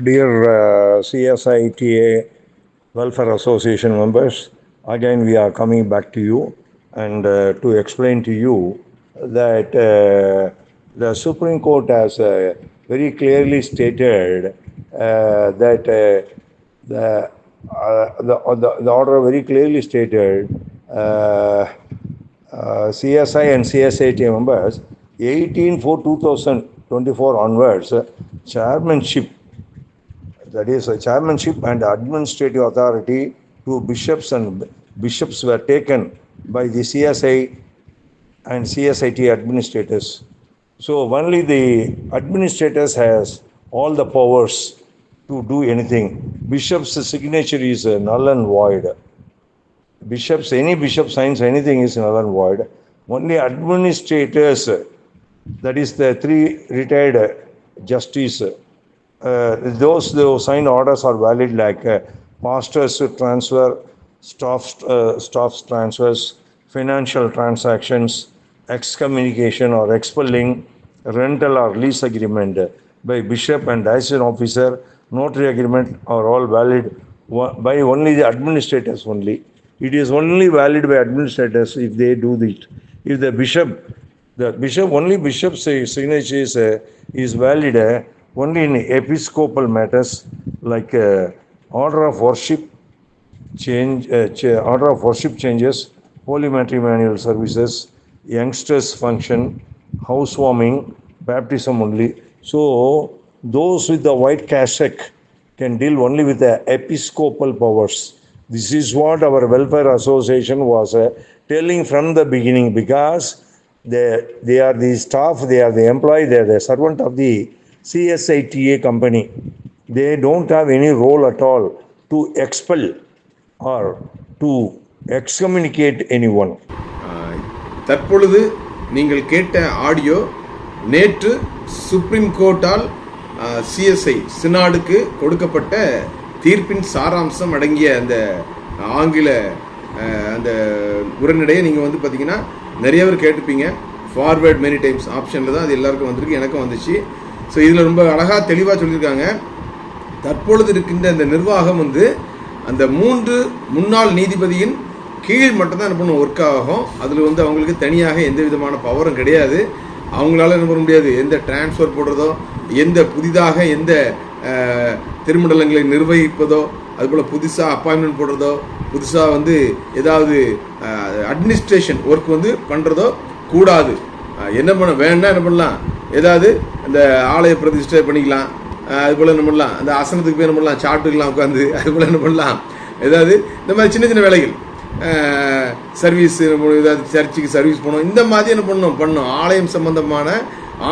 Dear uh, CSITA Welfare Association members, again we are coming back to you and uh, to explain to you that uh, the Supreme Court has uh, very clearly stated uh, that uh, the, uh, the, the, the order very clearly stated uh, uh, CSI and CSIT members 18 for 2024 onwards, uh, chairmanship that is a chairmanship and administrative authority to bishops and bishops were taken by the CSI and CSIT administrators. So only the administrators has all the powers to do anything. Bishop's signature is null and void. Bishops, any bishop signs anything is null and void. Only administrators, that is the three retired uh, uh, those who sign orders are valid like uh, pastors transfer, staff uh, staff's transfers, financial transactions, excommunication or expelling, rental or lease agreement by bishop and diocesan officer, notary agreement are all valid by only the administrators only. It is only valid by administrators if they do it. If the bishop, the bishop, only bishop's uh, signature is, uh, is valid uh, only in episcopal matters like uh, order of worship, change, uh, order of worship changes, holy matrimonial services, youngsters function, housewarming, baptism only. So those with the white cassock can deal only with the episcopal powers. This is what our welfare association was uh, telling from the beginning because they, they are the staff, they are the employee, they are the servant of the CSITA company. They don't have any role at all to expel or to excommunicate anyone. One தற்பொழுது நீங்கள் கேட்ட audio நேற்று supreme கோர்ட்டால் CSI சினாடுக்கு கொடுக்கப்பட்ட தீர்ப்பின் சாராம்சம் அடங்கிய அந்த ஆங்கில அந்த உரைநடையை நீங்கள் வந்து பார்த்தீங்கன்னா நிறைய பேர் கேட்டிருப்பீங்க ஃபார்வேர்ட் மெனி டைம்ஸ் ஆப்ஷனில் தான் அது எல்லாருக்கும் வந்திருக்கு எனக்கும் வந்துச்சு ஸோ இதில் ரொம்ப அழகாக தெளிவாக சொல்லியிருக்காங்க. தற்பொழுது இருக்கின்ற இந்த நிர்வாகம் வந்து அந்த மூன்று முன்னாள் நீதிபதியின் கீழ் மட்டும்தான் என்ன பண்ணும் ஒர்க் ஆகும். அதில் வந்து அவங்களுக்கு தனியாக எந்த விதமான பவரும் கிடையாது. அவங்களால என்ன பண்ண முடியாது? எந்த டிரான்ஸ்ஃபர் போடுறதோ எந்த புதிதாக எந்த திருமண்டலங்களை நிர்வகிப்பதோ அதுபோல் புதுசாக அப்பாயின்மெண்ட் போடுறதோ புதுசாக வந்து ஏதாவது அட்மினிஸ்ட்ரேஷன் ஒர்க் வந்து பண்ணுறதோ கூடாது. என்ன பண்ண வேணா என்ன பண்ணலாம்? ஏதாவது அந்த ஆலய பிரதிஷ்டை பண்ணிக்கலாம். அதுபோல் என்ன பண்ணலாம்? அந்த ஆசனத்துக்கு போய் என்ன பண்ணலாம்? சாப்பிட்டுக்கலாம் உட்காந்து அது போல் என்ன பண்ணலாம்? ஏதாவது இந்த மாதிரி சின்ன சின்ன வேலைகள். சர்வீஸ் ஏதாவது சர்ச்சுக்கு சர்வீஸ் பண்ணணும் இந்த மாதிரி என்ன பண்ணணும்? பண்ணணும். ஆலயம் சம்மந்தமான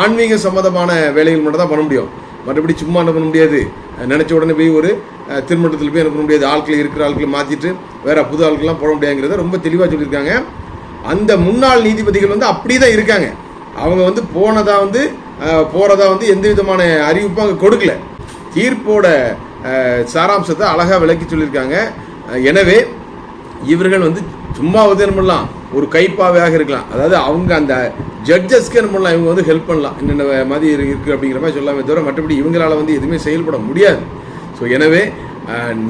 ஆன்மீக சம்மந்தமான வேலைகள் மட்டும் தான் பண்ண முடியும். மற்றபடி சும்மா என்ன பண்ண முடியாது. நினச்ச உடனே போய் ஒரு திருமணத்தில் போய் என்ன பண்ண முடியாது. ஆட்களை இருக்கிற ஆட்களை மாற்றிட்டு வேற புது ஆட்கள்லாம் போட முடியாதுங்கிறத ரொம்ப தெளிவாக சொல்லியிருக்காங்க. அந்த முன்னாள் நீதிபதிகள் வந்து அப்படியே தான் இருக்காங்க. அவங்க வந்து போனதாக வந்து போகிறதா வந்து எந்த விதமான அறிவிப்பும் அங்கே கொடுக்கல. தீர்ப்போட சாராம்சத்தை அழகாக விளக்கி சொல்லியிருக்காங்க. எனவே இவர்கள் வந்து சும்மா வந்து பண்ணலாம் ஒரு கைப்பாவையாக இருக்கலாம். அதாவது அவங்க அந்த ஜட்ஜஸ்க்கு என்ன பண்ணலாம் இவங்க வந்து ஹெல்ப் பண்ணலாம். என்னென்ன மாதிரி இருக்குது அப்படிங்கிற மாதிரி சொல்லாமே தவிர மற்றபடி இவங்களால வந்து எதுவுமே செயல்பட முடியாது. ஸோ எனவே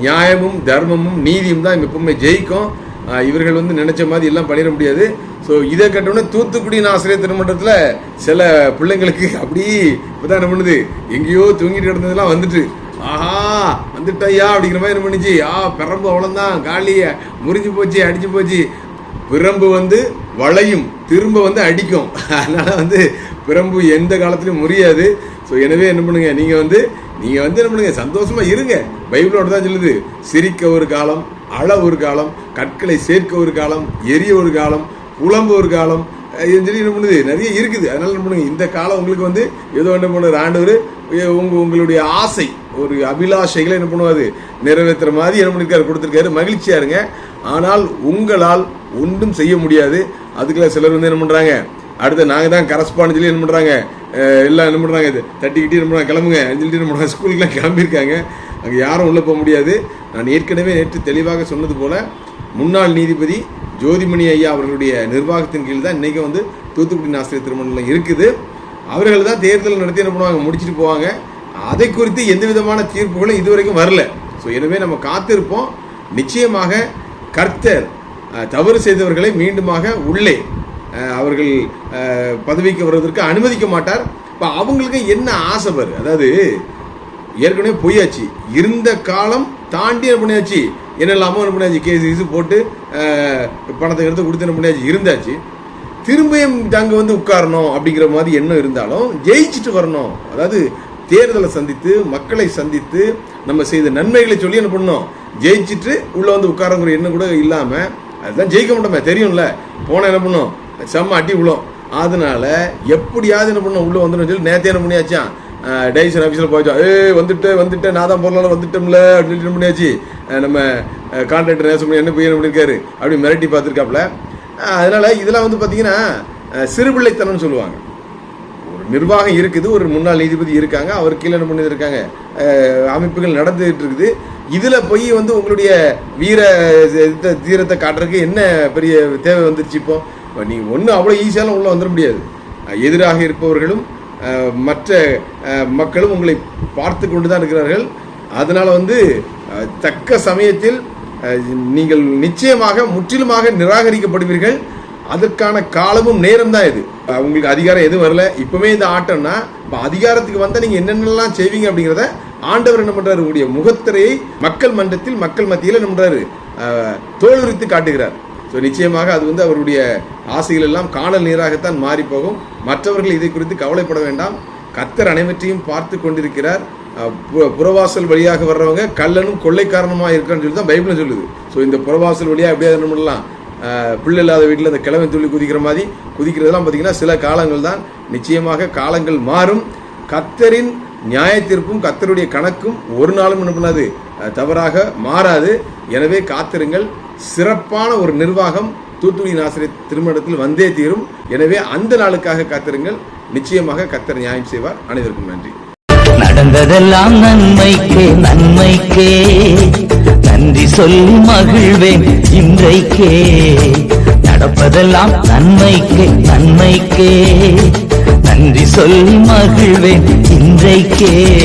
நியாயமும் தர்மமும் நீதியும் தான் எப்பவுமே ஜெயிக்கும். இவர்கள் வந்து நினைச்ச மாதிரி எல்லாம் பண்ணிட முடியாது. ஸோ இதை கட்டவுடனே தூத்துக்குடி ஆசிரியர் திருமன்றத்தில் சில பிள்ளைங்களுக்கு அப்படி இப்போதான் என்ன பண்ணுது? எங்கேயோ தூங்கிட்டு கிடந்ததெல்லாம் வந்துட்டு. ஆஹா வந்துட்டய்யா அப்படிங்கிற மாதிரி என்ன பண்ணுச்சு? ஆ பிரம்பு அவ்வளோதான் காலியை முறிஞ்சு போச்சு அடிச்சு போச்சு. பிரம்பு வந்து வளையும் திரும்ப வந்து அடிக்கும். அதனால் வந்து பிரம்பு எந்த காலத்துலையும் முறியாது. ஸோ எனவே என்ன பண்ணுங்க நீங்கள் வந்து நீங்கள் வந்து என்ன பண்ணுங்க சந்தோஷமாக இருங்க. பைபிளோட தான் சொல்லுது சிரிக்க ஒரு காலம் அழ ஒரு காலம் கற்களை சேர்க்க ஒரு காலம் எரிய ஒரு காலம் புலம்ப ஒரு காலம் சொல்லி என்ன பண்ணுது நிறைய இருக்குது. அதனால என்ன பண்ணுங்க இந்த காலம் உங்களுக்கு வந்து ஏதோ என்ன பண்ணுற ஆண்டவர் உங்க உங்களுடைய ஆசை ஒரு அபிலாஷைகளை என்ன பண்ணுவாரு நிறைவேற்றுற மாதிரி என்ன பண்ணிருக்காரு கொடுத்துருக்காரு. மகிழ்ச்சியா இருங்க. ஆனால் உங்களால் ஒன்றும் செய்ய முடியாது. அதுக்குள்ள சிலர் வந்து என்ன பண்றாங்க அடுத்து நாங்கள் தான் கரஸ்பாண்ட் சொல்லி என்ன பண்ணுறாங்க எல்லாம் என்ன பண்ணுறாங்க தட்டிக்கிட்டே தட்டிக்கிட்டு என்ன பண்ணுறாங்க கிளம்புங்க சொல்லிட்டு என்ன பண்ணுறாங்க ஸ்கூலுக்குலாம் கிளம்பியிருக்காங்க. அங்கே யாரும் உள்ளே போக முடியாது. நான் ஏற்கனவே நேற்று தெளிவாக சொன்னது போல முன்னாள் நீதிபதி ஜோதிமணி ஐயா அவர்களுடைய நிர்வாகத்தின் கீழ் தான் இன்றைக்கும் வந்து தூத்துக்குடி ஆசிரியர் திருமணம் இருக்குது. அவர்கள் தான் தேர்தல் நடத்தி என்ன பண்ணுவாங்க முடிச்சுட்டு போவாங்க. அதை குறித்து எந்த விதமான தீர்ப்புகளும் இதுவரைக்கும் வரல. ஸோ எனவே நம்ம காத்திருப்போம். நிச்சயமாக கர்த்தர் தவறு செய்தவர்களை மீண்டுமாக உள்ளே அவர்கள் பதவிக்கு வருவதற்கு அனுமதிக்க மாட்டார். இப்போ அவங்களுக்கு என்ன ஆசை பாரு? அதாவது ஏற்கனவே பொய்யாச்சு இருந்த காலம் தாண்டி என்ன பண்ணியாச்சு? என்னெல்லாமோ என்ன பண்ணியாச்சு? கேஸ் இது போட்டு பணத்தை எடுத்து கொடுத்து என்ன பண்ணியாச்சு? இருந்தாச்சு. திரும்பியும் அங்கே வந்து உட்காரணும் அப்படிங்கிற மாதிரி எண்ணம் இருந்தாலும் ஜெயிச்சுட்டு வரணும். அதாவது தேர்தலை சந்தித்து மக்களை சந்தித்து நம்ம செய்த நன்மைகளை சொல்லி என்ன பண்ணணும்? ஜெயிச்சுட்டு உள்ளே வந்து உட்காரங்கிற எண்ணம் கூட இல்லாமல் அதுதான் ஜெயிக்க மாட்டோமே. தெரியும்ல. போனால் என்ன பண்ணும்? செம்ம அடி விழும். அதனால எப்படியாவது என்ன பண்ணும் உள்ளே வந்துடும் சொல்லி நேத்தே என்ன பண்ணியாச்சான் டைசன் ஆஃபீஸில் போயிச்சோம் ஏ வந்துட்டு வந்துட்டு நான் தான் பொருளால் வந்துட்டோம்ல அப்படின்னு என்ன பண்ணியாச்சு. நம்ம கான்ட்ராக்டர் நேசம் என்ன பையன் என்ன பண்ணியிருக்காரு அப்படி மிரட்டி பார்த்துருக்காப்புல. அதனால் அதனால இதெல்லாம் வந்து பார்த்தீங்கன்னா சிறுபிள்ளைத்தனம்னு சொல்லுவாங்க. ஒரு நிர்வாகம் இருக்குது ஒரு முன்னாள் நீதிபதி இருக்காங்க அவர் கீழே என்ன பண்ணியிருக்காங்க இருக்காங்க அமைப்புகள் நடந்துகிட்டு இருக்குது. இதில் போய் வந்து உங்களுடைய வீர தீரத்தை காட்டுறதுக்கு என்ன பெரிய தேவை வந்துருச்சு இப்போ? நீ ஒன்றும் அவ்வளோ ஈஸியாலும் ஈஸியாலாம் வந்துட முடியாது. எதிராக இருப்பவர்களும் மற்ற மக்களும் உங்களை பார்த்து கொண்டு தான் இருக்கிறார்கள். அதனால் வந்து தக்க சமயத்தில் நீங்கள் நிச்சயமாக முற்றிலுமாக நிராகரிக்கப்படுவீர்கள். அதற்கான காலமும் நேரம் தான் இது உங்களுக்கு அதிகாரம் எதுவும் வரல. இப்பவுமே இந்த ஆட்டம்னா இப்போ அதிகாரத்துக்கு வந்தால் நீங்கள் என்னென்னலாம் செய்வீங்க அப்படிங்கிறத ஆண்டவர் என்ன பண்ணுறாரு உங்களுடைய முகத்திரையை மக்கள் மன்றத்தில் மக்கள் மத்தியில் என்ன பண்ணுறாரு அஹ், தோலுரித்து காட்டுகிறார். ஸோ நிச்சயமாக அது வந்து அவருடைய ஆசைகள் எல்லாம் காணல் நீராகத்தான் மாறிப்போகும். மற்றவர்கள் இதை குறித்து கவலைப்பட வேண்டாம். கத்தர் அனைவற்றையும் பார்த்து கொண்டிருக்கிறார். புறவாசல் வழியாக வர்றவங்க கள்ளனும் கொள்ளைக்காரனுமா இருக்கான்னு சொல்லி தான் பைபிள் சொல்லுது. ஸோ இந்த புறவாசல் வழியாக எப்படியாவது என்ன பண்ணலாம்? பிள்ளை இல்லாத வீட்டில் அந்த கிழமை துள்ளி குதிக்கிற மாதிரி குதிக்கிறதெல்லாம் பார்த்தீங்கன்னா சில காலங்கள் தான். நிச்சயமாக காலங்கள் மாறும். கத்தரின் நியாய தீர்ப்பும் கத்தருடைய கணக்கும் ஒரு நாளும் என்ன பண்ணாது? தவறாக மாறாது. எனவே காத்திருங்கள். சிறப்பான ஒரு நிர்வாகம் தூத்துக்குடி நாசிரியர் திருமணத்தில் வந்தே தீரும். எனவே அந்த நாளுக்காக காத்திருங்கள். நிச்சயமாக கத்தர் நியாயம் செய்வார். அனைவருக்கும் நன்றி. நடந்ததெல்லாம் நன்மைக்கே நன்மைக்கே. நன்றி சொல்லி மகிழ்வேன் இன்றைக்கே. நடப்பதெல்லாம் நன்மைக்கே நன்மைக்கே. நன்றி சொல்லி மகிழ்வேன் இன்றைக்கே.